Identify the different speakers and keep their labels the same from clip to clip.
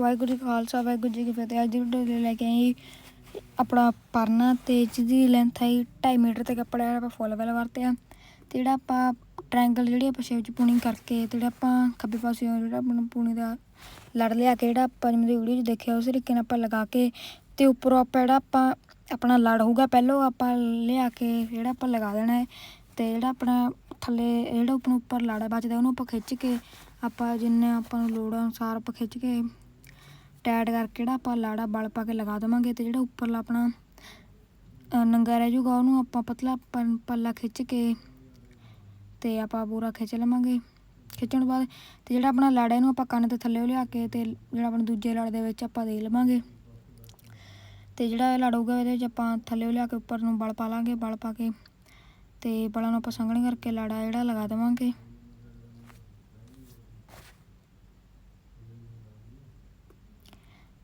Speaker 1: ਵਾਹਿਗੁਰੂ ਜੀ ਖਾਲਸਾ, ਵਾਹਿਗੁਰੂ ਜੀ ਕੀ ਫਤਿਹ। ਅੱਜ ਦੀ ਵੀਡੀਓ ਲੈ ਕੇ ਆਈ ਆਪਣਾ ਪਰਨਾ ਤੇ ਜਿਹਦੀ ਲੈਂਥ ਆਈ 2.5 ਮੀਟਰ ਤੇ ਕੱਪੜਾ ਆਪਾਂ ਫੁੱਲ ਵਾਲਾ ਵਰਤਿਆ। ਤੇ ਜਿਹੜਾ ਆਪਾਂ ਟ੍ਰਾਇੰਗਲ ਜਿਹੜੀ ਆਪਾਂ ਸ਼ੇਪ ਚ ਪੂਣੀ ਕਰਕੇ ਤੇ ਜਿਹੜਾ ਆਪਾਂ ਖੱਬੇ ਪਾਸੇ ਜਿਹੜਾ ਆਪਣਾ ਪੂਣੀ ਦਾ ਲੜ ਲਿਆ ਕੇ ਜਿਹੜਾ ਆਪਾਂ ਜਿਵੇਂ ਵੀਡੀਓ 'ਚ ਦੇਖਿਆ, ਉਸ ਤਰੀਕੇ ਨਾਲ ਆਪਾਂ ਲਗਾ ਕੇ ਤੇ ਉੱਪਰੋਂ ਆਪਾਂ ਜਿਹੜਾ ਆਪਾਂ ਆਪਣਾ ਲੜ ਹੋਊਗਾ, ਪਹਿਲੋਂ ਆਪਾਂ ਲਿਆ ਕੇ ਜਿਹੜਾ ਆਪਾਂ ਲਗਾ ਦੇਣਾ ਹੈ ਤੇ ਜਿਹੜਾ ਆਪਣਾ ਥੱਲੇ ਜਿਹੜਾ ਆਪਣਾ ਉੱਪਰ ਲਾੜਾ ਬਚਦਾ, ਉਹਨੂੰ ਆਪਾਂ ਖਿੱਚ ਕੇ ਆਪਾਂ ਜਿੰਨੇ ਆਪਾਂ ਨੂੰ ਲੋੜ ਅਨੁਸਾਰ ਆਪਾਂ ਖਿੱਚ ਕੇ ਟਾਈਟ ਕਰਕੇ ਜਿਹੜਾ ਆਪਾਂ ਲਾੜਾ ਬਲ ਪਾ ਕੇ ਲਗਾ ਦੇਵਾਂਗੇ ਤੇ ਜਿਹੜਾ ਉੱਪਰਲਾ ਆਪਣਾ ਨੰਗਾ ਰਹਿ ਜਾਊਗਾ ਉਹਨੂੰ ਆਪਾਂ ਪਤਲਾ ਪੱਲਾ ਖਿੱਚ ਕੇ ਤੇ ਆਪਾਂ ਪੂਰਾ ਖਿੱਚ ਲਵਾਂਗੇ। ਖਿੱਚਣ ਤੋਂ ਬਾਅਦ ਤੇ ਜਿਹੜਾ ਆਪਣਾ ਲਾੜਾ ਇਹਨੂੰ ਆਪਾਂ ਕੰਨ ਦੇ ਥੱਲੇ ਲਿਆ ਕੇ ਤੇ ਜਿਹੜਾ ਆਪਣਾ ਦੂਜੇ ਲੜ ਦੇ ਵਿੱਚ ਆਪਾਂ ਦੇ ਲਵਾਂਗੇ। ਤੇ ਜਿਹੜਾ ਇਹ ਲੜ ਹੋਊਗਾ ਇਹਦੇ ਵਿੱਚ ਆਪਾਂ ਥੱਲੇ ਲਿਆ ਕੇ ਉੱਪਰ ਨੂੰ ਬਲ ਪਾ ਲਾਂਗੇ, ਬਲ ਪਾ ਕੇ ਤੇ ਬਲਾਂ ਨੂੰ ਆਪਾਂ ਸੰਘਣ ਕਰਕੇ ਲਾੜਾ ਜਿਹੜਾ ਲਗਾ ਦੇਵਾਂਗੇ।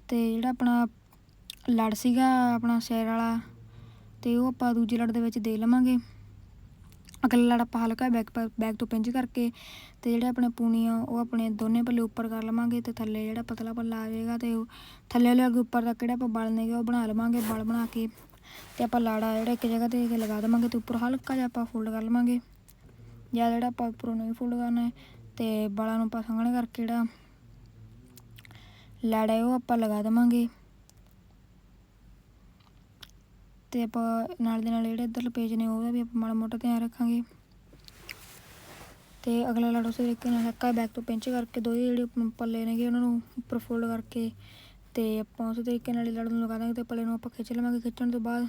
Speaker 1: ਅਤੇ ਜਿਹੜਾ ਆਪਣਾ ਲੜ ਸੀਗਾ, ਆਪਣਾ ਸਿਰ ਵਾਲਾ ਅਤੇ ਉਹ ਆਪਾਂ ਦੂਜੇ ਲੜ ਦੇ ਵਿੱਚ ਦੇ ਲਵਾਂਗੇ। ਅਗਲਾ ਲੜ ਆਪਾਂ ਹਲਕਾ ਬੈਕ ਬੈਕ ਤੋਂ ਪਿੰਜ ਕਰਕੇ ਤੇ ਜਿਹੜੇ ਆਪਣੇ ਪੂਣੀ ਆ, ਉਹ ਆਪਣੇ ਦੋਨੇ ਪੱਲੇ ਉੱਪਰ ਕਰ ਲਵਾਂਗੇ ਤੇ ਥੱਲੇ ਜਿਹੜਾ ਪਤਲਾ ਪੱਲਾ ਆ ਜਾਏਗਾ ਤੇ ਉਹ ਥੱਲੇ ਵਾਲੇ ਅੱਗੇ ਉੱਪਰ ਤੱਕ ਜਿਹੜਾ ਆਪਾਂ ਬਲ ਨੇਗੇ, ਉਹ ਬਣਾ ਲਵਾਂਗੇ, ਬਲ ਬਣਾ ਕੇ ਤੇ ਆਪਾਂ ਲਾੜਾ ਜਿਹੜਾ ਇੱਕ ਜਗ੍ਹਾ ਤੇ ਲਗਾ ਦੇਵਾਂਗੇ ਤੇ ਉੱਪਰ ਹਲਕਾ ਜਿਹਾ ਆਪਾਂ ਫੋਲਡ ਕਰ ਲਵਾਂਗੇ। ਜਾਂ ਜਿਹੜਾ ਆਪਾਂ ਉੱਪਰੋਂ ਨਹੀਂ ਫੋਲਡ ਕਰਨਾ ਹੈ ਤੇ ਬਲਾਂ ਨੂੰ ਆਪਾਂ ਸੰਘਣੇ ਕਰਕੇ ਜਿਹੜਾ ਲਾੜਾ ਹੈ ਉਹ ਆਪਾਂ ਲਗਾ ਦੇਵਾਂਗੇ। ਤੇ ਆਪਾਂ ਨਾਲ ਦੇ ਨਾਲ ਜਿਹੜੇ ਇੱਧਰਲੇ ਪੇਜ ਨੇ, ਉਹਦਾ ਵੀ ਆਪਾਂ ਮਾੜਾ ਮੋਟਾ ਧਿਆਨ ਰੱਖਾਂਗੇ। ਤੇ ਅਗਲਾ ਲੜ ਉਸੇ ਤਰੀਕੇ ਨਾਲ ਹੱਕਾ ਬੈਕ ਤੋਂ ਪਿੰਚ ਕਰਕੇ ਦੋਏ ਜਿਹੜੇ ਪੱਲੇ ਨੇਗੇ, ਉਹਨਾਂ ਨੂੰ ਉੱਪਰ ਫੋਲਡ ਕਰਕੇ ਤੇ ਆਪਾਂ ਉਸੇ ਤਰੀਕੇ ਨਾਲ ਲੜ ਨੂੰ ਲਗਾ ਦਾਂਗੇ ਤੇ ਪੱਲੇ ਨੂੰ ਆਪਾਂ ਖਿੱਚ ਲਵਾਂਗੇ ਖਿੱਚਣ ਤੋਂ ਬਾਅਦ।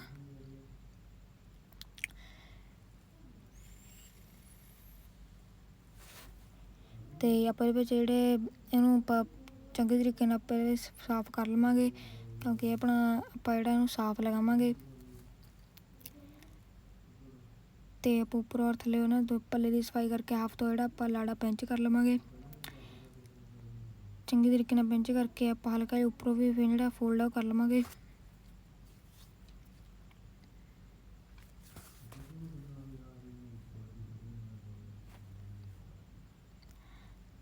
Speaker 1: ਤੇ ਆਪਾਂ ਇਹਦੇ ਵਿੱਚ ਜਿਹੜੇ ਇਹਨੂੰ ਆਪਾਂ ਚੰਗੇ ਤਰੀਕੇ ਨਾਲ ਆਪਾਂ ਇਹਦੇ ਸਾਫ਼ ਕਰ ਲਵਾਂਗੇ ਕਿਉਂਕਿ ਆਪਣਾ, ਆਪਾਂ ਜਿਹੜਾ ਇਹਨੂੰ ਸਾਫ਼ ਲਗਾਵਾਂਗੇ। ਤੇ ਆਪਾਂ ਉੱਪਰ ਔਰ ਥੱਲੇ ਉਹਨਾਂ ਦੋ ਪੱਲੇ ਦੀ ਸਫ਼ਾਈ ਕਰਕੇ ਹਾਫ ਤੋਂ ਜਿਹੜਾ ਆਪਾਂ ਲਾੜਾ ਪੈਂਚ ਕਰ ਲਵਾਂਗੇ। ਚੰਗੇ ਤਰੀਕੇ ਨਾਲ ਪੈਂਚ ਕਰਕੇ ਆਪਾਂ ਹਲਕਾ ਜਿਹਾ ਉੱਪਰੋਂ ਵੀ ਫਿਰ ਜਿਹੜਾ ਫੋਲਡ ਆ ਕਰ ਲਵਾਂਗੇ।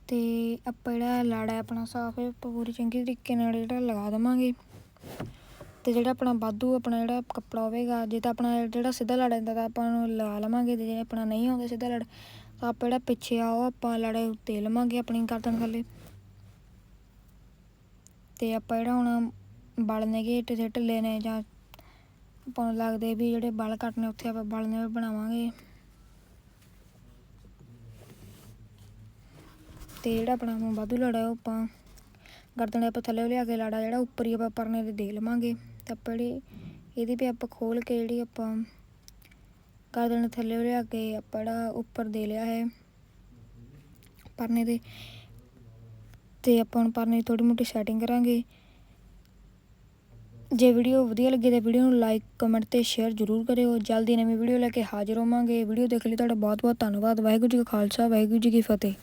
Speaker 1: ਅਤੇ ਆਪਾਂ ਜਿਹੜਾ ਲਾੜਾ ਹੈ ਆਪਣਾ ਸਾਫ਼ ਹੈ, ਆਪਾਂ ਪੂਰੀ ਚੰਗੀ ਤਰੀਕੇ ਨਾਲ ਜਿਹੜਾ ਲਗਾ ਦੇਵਾਂਗੇ। ਅਤੇ ਜਿਹੜਾ ਆਪਣਾ ਵਾਧੂ ਆਪਣਾ ਜਿਹੜਾ ਕੱਪੜਾ ਹੋਵੇਗਾ, ਜੇ ਤਾਂ ਆਪਣਾ ਜਿਹੜਾ ਸਿੱਧਾ ਲੜ ਜਾਂਦਾ ਤਾਂ ਆਪਾਂ ਨੂੰ ਲਾ ਲਵਾਂਗੇ ਤੇ ਜੇ ਆਪਣਾ ਨਹੀਂ ਆਉਂਦਾ ਸਿੱਧਾ ਲੜ, ਤਾਂ ਆਪਾਂ ਜਿਹੜਾ ਪਿੱਛੇ ਆ ਉਹ ਆਪਾਂ ਲੜੇ ਉੱਤੇ ਲਵਾਂਗੇ ਆਪਣੀ ਗਰਦਨ ਥੱਲੇ। ਤੇ ਆਪਾਂ ਜਿਹੜਾ ਹੁਣ ਬਲ ਨੇਗੇ ਢਿੱਲੇ ਢਿੱਲੇ ਨੇ ਜਾਂ ਆਪਾਂ ਨੂੰ ਲੱਗਦੇ ਵੀ ਜਿਹੜੇ ਬਲ ਘੱਟ ਉੱਥੇ ਆਪਾਂ ਬਲ ਨੇ ਬਣਾਵਾਂਗੇ। ਤੇ ਜਿਹੜਾ ਆਪਣਾ ਵਾਧੂ ਲੜਾ ਉਹ ਆਪਾਂ ਗਰਦਨ ਦੇ ਆਪਾਂ ਥੱਲੇ ਲਿਆ ਕੇ ਲਾੜਾ ਜਿਹੜਾ ਉੱਪਰ ਹੀ ਆਪਾਂ ਪਰਨੇ ਦੇ ਦੇ ਲਵਾਂਗੇ। ਤਾਂ ਆਪਾਂ ਜਿਹੜੀ ਇਹਦੀ ਵੀ ਆਪਾਂ ਖੋਲ ਕੇ ਜਿਹੜੀ ਆਪਾਂ ਗਰਦਨ ਦੇ ਥੱਲੇ ਲਿਆ ਕੇ ਆਪਾਂ ਜਿਹੜਾ ਉੱਪਰ ਦੇ ਲਿਆ ਹੈ ਪਰਨੇ ਦੇ ਤੇ ਆਪਾਂ ਹੁਣ ਪਰਨੇ ਦੀ ਥੋੜੀ ਮੋਟੀ ਸੈਟਿੰਗ ਕਰਾਂਗੇ। ਜੇ ਵੀਡੀਓ ਵਧੀਆ ਲੱਗੇ ਤਾਂ ਵੀਡੀਓ ਨੂੰ ਲਾਈਕ ਕਮੈਂਟ ਤੇ ਸ਼ੇਅਰ ਜ਼ਰੂਰ ਕਰਿਓ। ਜਲਦੀ ਨਵੀਂ ਵੀਡੀਓ ਲੈ ਕੇ ਹਾਜ਼ਰ ਹੋਵਾਂਗੇ। ਵੀਡੀਓ ਦੇਖ ਲਈ ਤੁਹਾਡਾ ਬਹੁਤ ਬਹੁਤ ਧੰਨਵਾਦ। ਵਾਹਿਗੁਰੂ ਜੀ ਕਾ ਖਾਲਸਾ, ਵਾਹਿਗੁਰੂ ਜੀ ਕੀ ਫਤਿਹ।